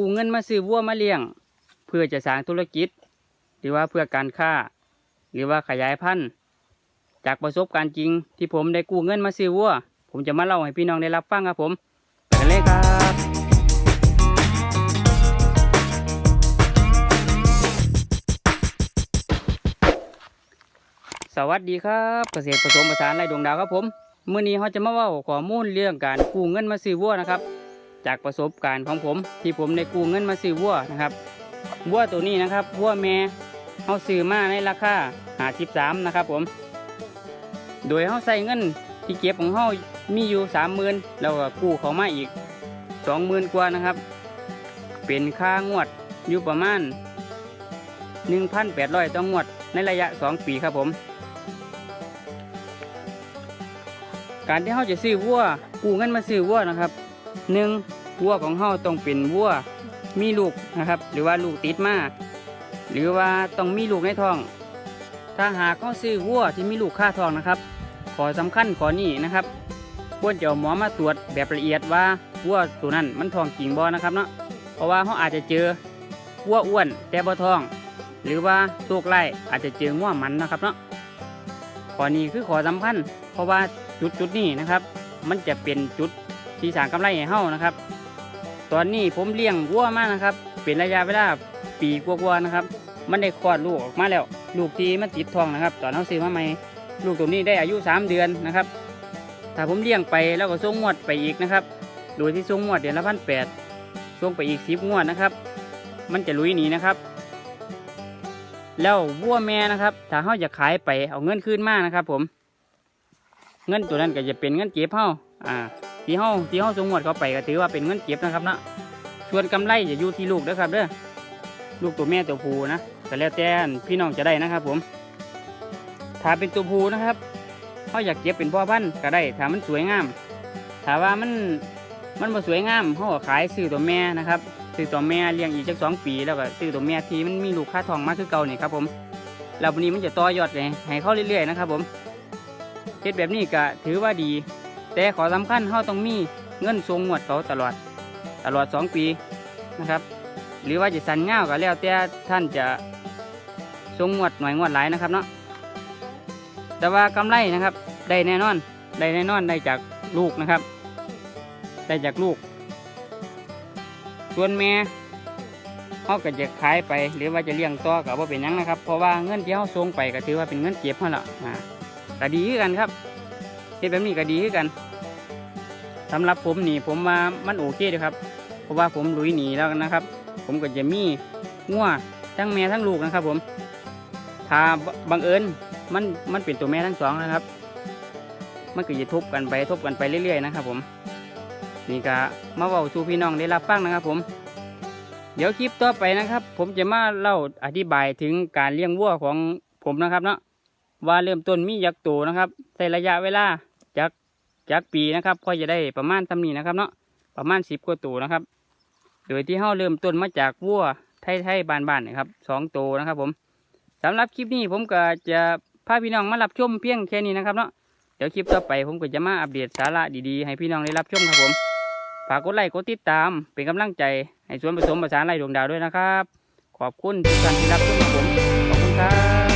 กู้เงินมาซื้อวัวมาเลี้ยง เพื่อจะสร้างธุรกิจ หรือว่าเพื่อการค้า หรือว่าขยายพันธุ์ จากประสบการณ์จริงที่ผมได้กู้เงินมาซื้อวัว ผมจะมาเล่าให้พี่น้องได้รับฟังครับผมไปกันเลยครับสวัสดีครับเกษตรผสมผสานไรดวงดาวครับผมเมื้อนี้เขาจะมาว่าข้อมูลเรื่องการกู้เงินมาซื้อวัวนะครับ จากประสบการณ์ของผมที่ผมได้กู้เงินมาซื้อวัวนะครับวัวตัวนี้นะครับวัวแม่เขาซื้อมาในราคาหาสิบสามนะครับผม โดยเขาใส่เงินที่เก็บของเขามีอยู่สามหมื่นแล้วก็กู้เขามาอีกสองหมื่นกว่านะครับ เป็นค่างวดอยู่ประมาณหนึ่งพันแปดร้อยต่องวดในระยะสองปีครับผม การที่เขาจะซื้อวัวกู้เงินมาซื้อวัวนะครับหนึ่ง วัวของเขาต้องเป็นวัวมีลูกนะครับ หรือว่าลูกติดมาหรือว่าต้องมีลูกในท้อง ถ้าหากเขาซื้อวัวที่มีลูกค่าท้องนะครับ ขอสำคัญขอนี้นะครับควรจะหมอมาตรวจแบบละเอียดว่าวัวตัวนั้นมันท้องจริงบ่นะครับเนาะเพราะว่าเขาอาจจะเจอวัวอ้วนแต่บ่ท้อง หรือว่าโรคไล่อาจจะเจอง่วมันนะครับเนาะข้อนี้คือขอสำคัญ เพราะว่าจุดจุดนี้นะครับ มันจะเป็นจุดที่สางกำไรให้เฮานะครับ ตอนนี้ผมเลี้ยงวัวมานะครับ เป็นระยะเวลาปีกว่าๆนะครับ มันได้คลอดลูกออกมาแล้ว ลูกที่มันติดท้องนะครับ ตอนเขาซื้อมาใหม่ลูกตัวนี้ได้อายุ 3 เดือนนะครับ ถ้าผมเลี้ยงไปแล้วก็ส่งงวดไปอีกนะครับ โดยที่ส่งงวดเดือนละพันแปดส่งไปอีกสิบงวดนะครับ มันจะลุยหนีนะครับ แล้ววัวแม่นะครับ ถ้าเขาจะขายไปเอาเงินคืนมากนะครับ ผม เงินตัวนั้นก็จะเป็นเงินเก็บเขา อ่าที่เขาที่เขาส่งงวดเขาไปก็ถือว่าเป็นเงินเก็บนะครับเนาะส่วนกำไรจะอยู่ที่ลูกนะครับเด้อลูกตัวแม่ตัวผู้นะแต่แล้วแต่พี่น้องจะได้นะครับ ผม ถ้าเป็นตัวผู้นะครับเขาอยากเก็บเป็นพ่อพันธุ์ก็ได้ถ้ามันสวยงามถ้าว่ามันมันบ่สวยงามเขาก็ขายซื้อตัวแม่นะครับซื้อตัวแม่เลี้ยงอีกจักสองปีแล้วก็ซื้อตัวแม่ทีมันมีลูกค่าทองมากคือเก่านี่ครับผมแล้ววันนี้มันจะต่อยอดเลยให้เขาเรื่อยๆนะครับ ผมเฮ็ดแบบนี้ก็ถือว่าดี แต่ขอสำคัญเขาต้องมีเงินทรงงวดเขาตลอดตลอดสองปีนะครับ หรือว่าจะสันเงาก็แล้วแต่ท่านจะทรงงวดหน่วยงวดหลายนะครับเนาะแต่ว่ากำไรนะครับได้แน่นอนได้แน่นอนได้จากลูกนะครับ ได้จากลูก ส่วนแม่เขาก็จะขายไป หรือว่าจะเลี้ยงต่อก็บ่าเป็นยังนะครับ เพราะว่าเงินที่เขาส่งไปก็ถือว่าเป็นเงินเก็บเขาละอ่าก็ดีกันครับ เฮ็ดแบบนี้ก็ดีคือกันสำหรับผมนี่ผมว่ามันโอเคเลยครับ เพราะว่าผมลุยหนีแล้วนะครับ ผมก็จะมีงัวทั้งแม่ทั้งลูกนะครับ ผม ถ้าบังเอิญมันมันเป็นตัวแม่ทั้งสองนะครับ มันก็จะทบกันไปทบกันไปเรื่อยๆนะครับ ผม นี่ก็มาเว้าสู่พี่น้องได้รับฟังนะครับ ผม เดี๋ยวคลิปต่อไปนะครับ ผมจะมาเล่าอธิบายถึงการเลี้ยงวัวของผมนะครับเนาะว่าเริ่มต้นมียักษ์โตนะครับใช้ระยะเวลา จากจากปีนะครับก็จะได้ประมาณทำนี้นะครับเนาะประมาณสิบกว่าตัวนะครับ โดยที่เฮาเริ่มต้นมาจากวัวไทยๆบานๆนะครับสองตัวนะครับ ผมสำหรับคลิปนี้ผมก็จะพาพี่น้องมารับชมเพียงแค่นี้นะครับเนาะเดี๋ยวคลิปต่อไปผมก็จะมาอัปเดตสาระดีๆ ให้พี่น้องได้รับชมครับผมฝากกดไลค์กดติดตามเป็นกำลังใจ ให้สวนผสมประสานไรดวงดาวด้วยนะครับ ขอบคุณทุกท่านที่รับชมครับผม ขอบคุณครับ